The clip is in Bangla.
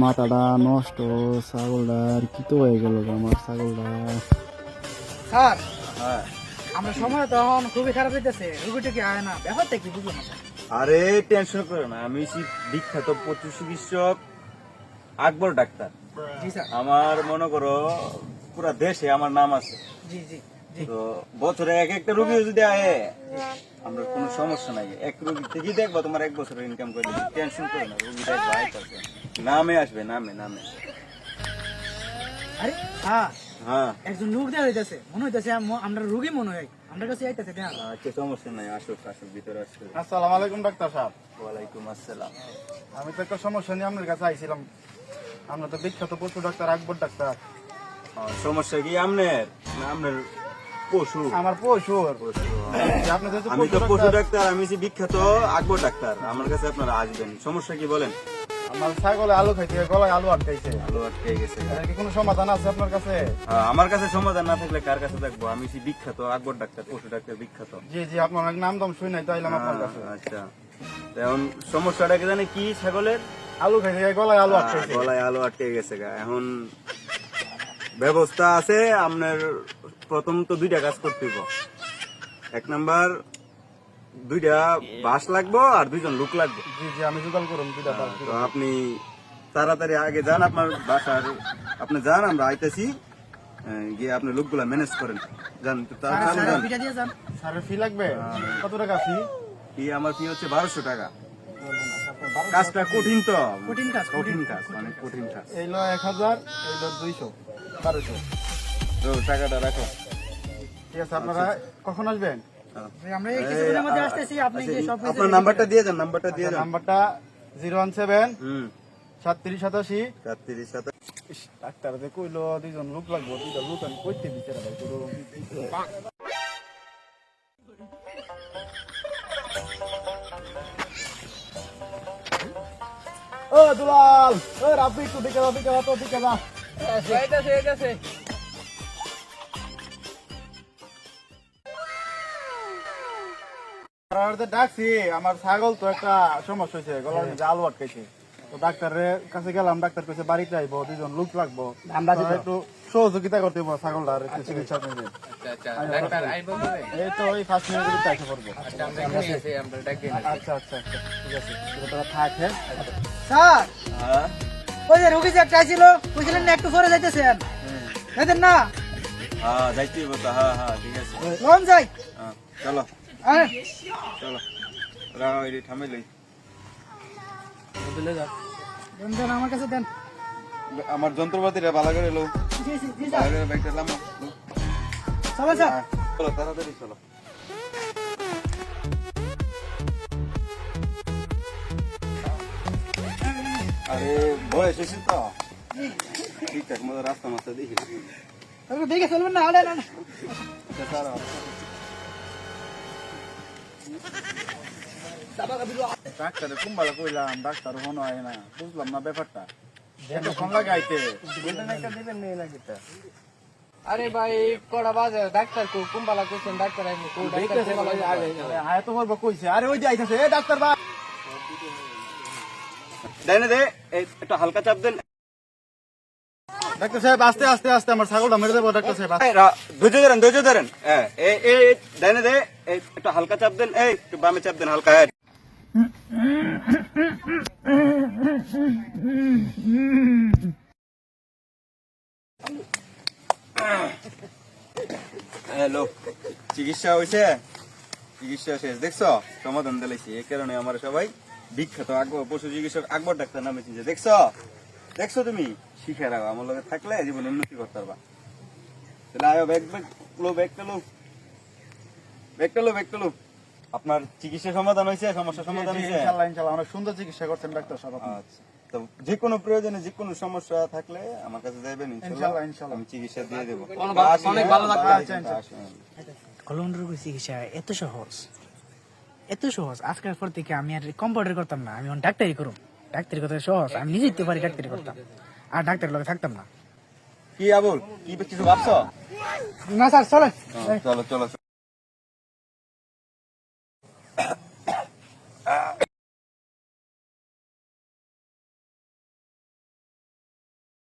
মাথাটা নষ্ট ছাগলটা আর কি তো হয়ে গেল আমার ছাগলটা। স্যার হ্যাঁ। আমরা সময় তখন খুবই খারাপ হইতেছে রুগীটা কি আয় না? ব্যাপারটা কি না আরে টেনশন করো না আমি বিখ্যাত পশু চিকিৎসক আকবর ডাক্তার। আমার মনে করো পুরা দেশে আমার নাম আছে। জি জি জি। তো বছরে এক একটা রুগী যদি আয়ে আমরা কোনো সমস্যা নাই। এক রুগী থেকেই দেখব তোমার এক বছরের ইনকাম করে টেনশন করো না রুগী দেখব আইতাছে নামে আসবে নামে নামে। আরে হ্যাঁ। হ্যাঁ। একজন লোক দেওয়া হইতেছে মনে হইতেছে আমরা রুগী মনে হয়। আমরা কাছে আইতেছে দেখ। আচ্ছা সমস্যা নাই আসুক আসুক ভিতরে আসুক। আসসালামু আলাইকুম ডাক্তার সাহেব। ওয়ালাইকুম আসসালাম। আমি তো একটা সমস্যা নিয়ে আপনার কাছে আইছিলাম। আমরা তো বিখ্যাত পশু ডাক্তার আকবর ডাক্তার। সমস্যা কি আপনার? না আপনার পশু। আমার পশু। আপনি আমি তো পশু পশু ডাক্তার, ডাক্তার আমি হচ্ছি বিখ্যাত আকবর ডাক্তার। আমার কাছে আপনারা আসবেন। সমস্যা কি বলেন? আমার ছাগলে আলু খাইতে গলায় আলু আটকাইছে। আলো আটকে গেছে। কি কোনো সমাধান আছে আপনার কাছে? হ্যাঁ, আমার কাছে সমাধান না থাকলে কার কাছে দেখব আমি হচ্ছি বিখ্যাত আকবর ডাক্তার পশু ডাক্তার বিখ্যাত। জি জি আপনার অনেক নাম দাম শুনে নাই তো আইলাম আপনার কাছে। আচ্ছা। এখন সমস্যাটা কি জানে কি ছাগলের? আলু গিয়ে গলায় আলু আহ, আটকাইছে। গলায় আলো আটকে গেছে। এখন ব্যবস্থা আছে আপনার প্রথম তো দুইটা কাজ করতে এক নাম্বার দুইটা বাস লাগবো আর দুইজন লোক লাগবে। জি জি আমি জোগাড় করুন দুইটা বাস তো আপনি তাড়াতাড়ি আগে যান আপনার বাসার আপনি যান আমরা আইতেছি গিয়ে আপনি লোকগুলা ম্যানেজ করেন। যান স্যারের ফি লাগবে? কত টাকা ফি কি আমার ফি হচ্ছে বারোশো টাকা। কাজটা কঠিন তো। কঠিন কাজ, কঠিন। কাজ অনেক কঠিন কাজ। এইলো এক হাজার এইলো দুইশো। বারোশো। তো টাকাটা রাখো ঠিক আছে আপনারা কখন আসবেন? আমরা এই কিছুদিনের মধ্যে আসতেছি আপনি আচ্ছা, যে সব কিছু আপনার নাম্বারটা দিয়ে যান নাম্বারটা দিয়ে যান নাম্বারটা জিরো ওয়ান সেভেন সাতত্রিশ সাতাশি। সাতত্রিশ সাতাশ। ডাক্তার কইলো দুইজন লোক লাগবো দুইটা লোক আমি কইতে ভাই ও দুলাল ও রাফি একটু দিকে যা দিকে যা তো দিকে যা আর যে ডাকছি আমার ছাগল তো একটা সমস্যা হয়েছে গলার মধ্যে আলু আটকাইছে। তো ডাক্তারের কাছে গেলাম ডাক্তার কইছে বাড়িতে আইবো দুজন লোক লাগবো। তো একটু সহযোগিতা করতে হইবো ছাগলটার একটু চিকিৎসা নিতে এই তো ওই ফার্স্ট পড়ব। আচ্ছা আচ্ছা আচ্ছা ঠিক আছে। থাক হ্যাঁ? স্যার! হ্যাঁ? ওই যে রুগী যে একটা ছিল বুঝলেন না একটু পরে যাইতেছেন। যাইতেন না? হ্যাঁ যাইতে হইব তো হ্যাঁ হ্যাঁ ঠিক আছে। যাই। হ্যাঁ চলো। আরে। চলো। রাও এটি থামে লই। দেন দেন আমার কাছে দেন। আমার যন্ত্রপাতিটা ভালো করে লো জি জি জি ভালো স্যার। করে ব্যাগটা লামো চলো হ্যাঁ, চলো তাড়াতাড়ি চলো। আরে বয়স এসে তো ঠিকঠাক মতো রাস্তা মাস্তা দেখি দেখে চলবেন না আরে না। ডাক্তারে কুম্বালা কইলাম ডাক্তার হনো হয় না বুঝলাম না ব্যাপারটা এতক্ষণ লাগে আইতে বললেন একটা দিবেন নেই না কিটা আরে ভাই কড়া বাজে ডাক্তার কো কুম্বালা কোছেন ডাক্তার আইবো কো ডাক্তার আইবো। আয় তো মরবা কইছে আরে ওই যে আইতাছে এ ডাক্তার ভাই ডাইনে দে একটু হালকা চাপ দেন। ডাক্তার সাহেব আস্তে আস্তে আস্তে আমার ছাগলটা মেরে দেবো ডাক্তার সাহেব ধৈর্য ধরেন ধৈর্য ধরেন। হ্যাঁ এই এই এই, ডাইনে দে একটু হালকা চাপ দেন এই একটু বামে চাপ দেন হালকা হ্যাঁ হ্যালো চিকিৎসা হয়েছে চিকিৎসা শেষ দেখছ? সমাধান দিলেছি এই কারণে আমরা সবাই বিখ্যাত আকবর পশু চিকিৎসক আকবর ডাক্তার নামে চিনছে। দেখছ? দেখছ তুমি? শিখে রাখো আমার লগে থাকলে জীবনে উন্নতি করতে পারবা। তাহলে আয়ো ব্যাগ ব্যাগ লো ব্যাগটা লো। ব্যাগটা লো ব্যাগটা লো। আপনার চিকিৎসা সমাধান হয়েছে? সমস্যা সমাধান হয়েছে? ইনশাল্লাহ ইনশাল্লাহ। অনেক সুন্দর চিকিৎসা করছেন ডাক্তার সাহেব আপনি। আচ্ছা। তো যে কোনো প্রয়োজনে যে কোনো সমস্যা থাকলে আমার কাছে যাবেন ইনশাল্লাহ। ইনশাল্লাহ। আমি চিকিৎসা দিয়ে দেবো। অনেক ভালো ডাক্তার। আচ্ছা। কলম রোগের চিকিৎসা এত সহজ। এত সহজ। আজকের পর থেকে আমি আর কম্পিউটার করতাম না। আমি ডাক্তারি করুম। ডাক্তারি করতে সহজ। আমি নিজে তো পারি ডাক্তারি করতাম। আর ডাক্তারের লগে থাকতাম না। কি আবুল? কি কিছু ভাবছ? না স্যার চলে চলো চলো।